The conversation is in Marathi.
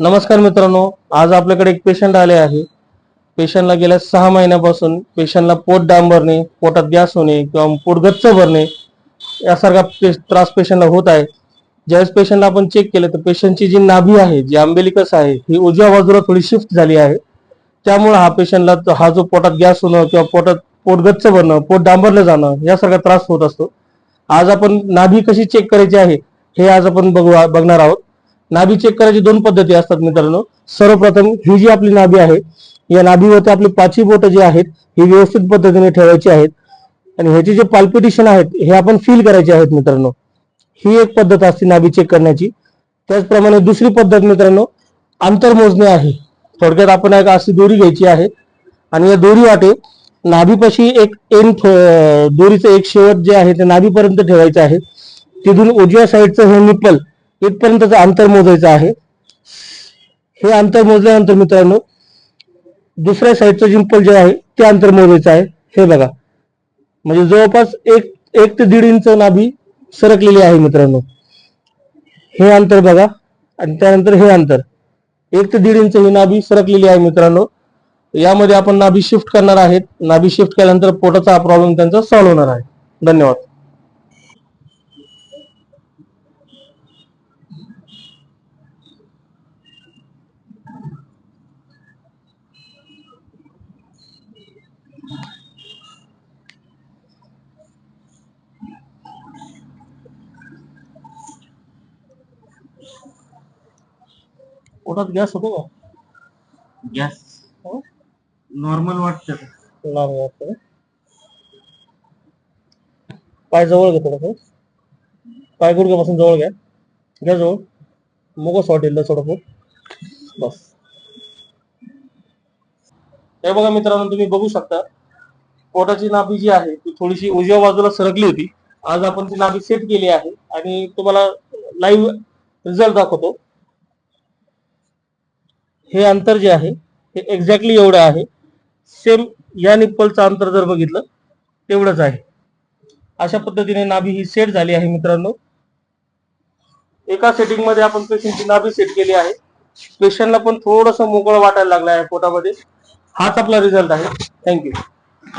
नमस्कार मित्रांनो आज आपल्याकडे एक पेशंट आले आहे. पेशंटला गेल्या सहा महिन्यापासून पेशंटला पोट डांबरणे पोटात गॅस होणे किंवा पोट गच्च भरणे यासारखा पे- त्रास पेशंटला होत आहे. ज्यावेळेस पेशंटला आपण चेक केलं तर पेशंटची जी नाभी आहे जी आंबेलिकस आहे ही उजव्या बाजूला थोडी शिफ्ट झाली आहे. त्यामुळे हा पेशंटला हा जो पोटात गॅस होणं किंवा पोटात पोट गच्च भरणं पोट डांबरलं जाणं यासारखा त्रास होत असतो. आज आपण नाभी कशी चेक करायची आहे हे आज आपण बघू बघणार आहोत. नाभी चेक करायची दोन पद्धती असतात मित्रांनो. सर्वप्रथम ही जी आपली नाभी आहे या नाभीवरती आपली पाचवी बोट जी आहेत ही व्यवस्थित पद्धतीने ठेवायची आहेत. आणि ह्याचे जे पाल्पिटेशन आहेत हे आपण फील करायचे आहेत मित्रांनो. ही एक पद्धत असते नाभी चेक करण्याची. त्याचप्रमाणे दुसरी पद्धत मित्रांनो अंतर मोजणे आहे. थोडक्यात आपण एक अशी दोरी घ्यायची आहे. आणि या दोरी वाटे नाभीपाशी एक एन दोरीचं एक शेवट जे आहे ते नाभीपर्यंत ठेवायचं आहे. तिथून उजव्या साईडचं हे निप्पल इथपर्यंतचं अंतर मोजायचं आहे. हे अंतर मोजल्यानंतर मित्रांनो दुसऱ्या साईडचं जिंपल जे आहे ते अंतर मोजायचं आहे. हे बघा. म्हणजे जवळपास एक एक ते दीड इंच नाभी सरकलेली आहे मित्रांनो. हे अंतर बघा. आणि त्यानंतर हे अंतर. एक ते दीड इंच ही नाभी सरकलेली आहे मित्रांनो. यामध्ये आपण नाभी शिफ्ट करणार आहेत. नाभी शिफ्ट केल्यानंतर पोटाचा हा प्रॉब्लेम त्यांचा सॉल्व्ह होणार आहे. धन्यवाद. पोटात गॅस होतो का? गॅस. हो? नॉर्मल वाटतं. लहान वाटतं. पाय जवळ घ्या थोडस. पाय गुडघ्यापासून जवळ घ्या. घ्या जवळ. मुगस वाटेल थोडं बस. हे बघा मित्रांनो तुम्ही बघू शकता. पोटाची नाभी जी आहे ती थोडीशी उजव्या बाजूला सरकली होती. आज आपण ती नाभी सेट केली आहे आणि तुम्हाला लाईव्ह रिझल्ट दाखवतो. हे अंतर जे आहे हे एक्झॅक्टली एवढं आहे. सेम या निप्पलचं अंतर जर बघितलं तेवढंच आहे. अशा पद्धतीने नाभी ही सेट झाली आहे मित्रांनो. एका सेटिंगमध्ये आपण पेशंटची नाभी सेट केली आहे. पेशंटला पण थोडस मोकळं वाटायला लागलं आहे पोटामध्ये. हाच आपला रिझल्ट आहे. थँक्यू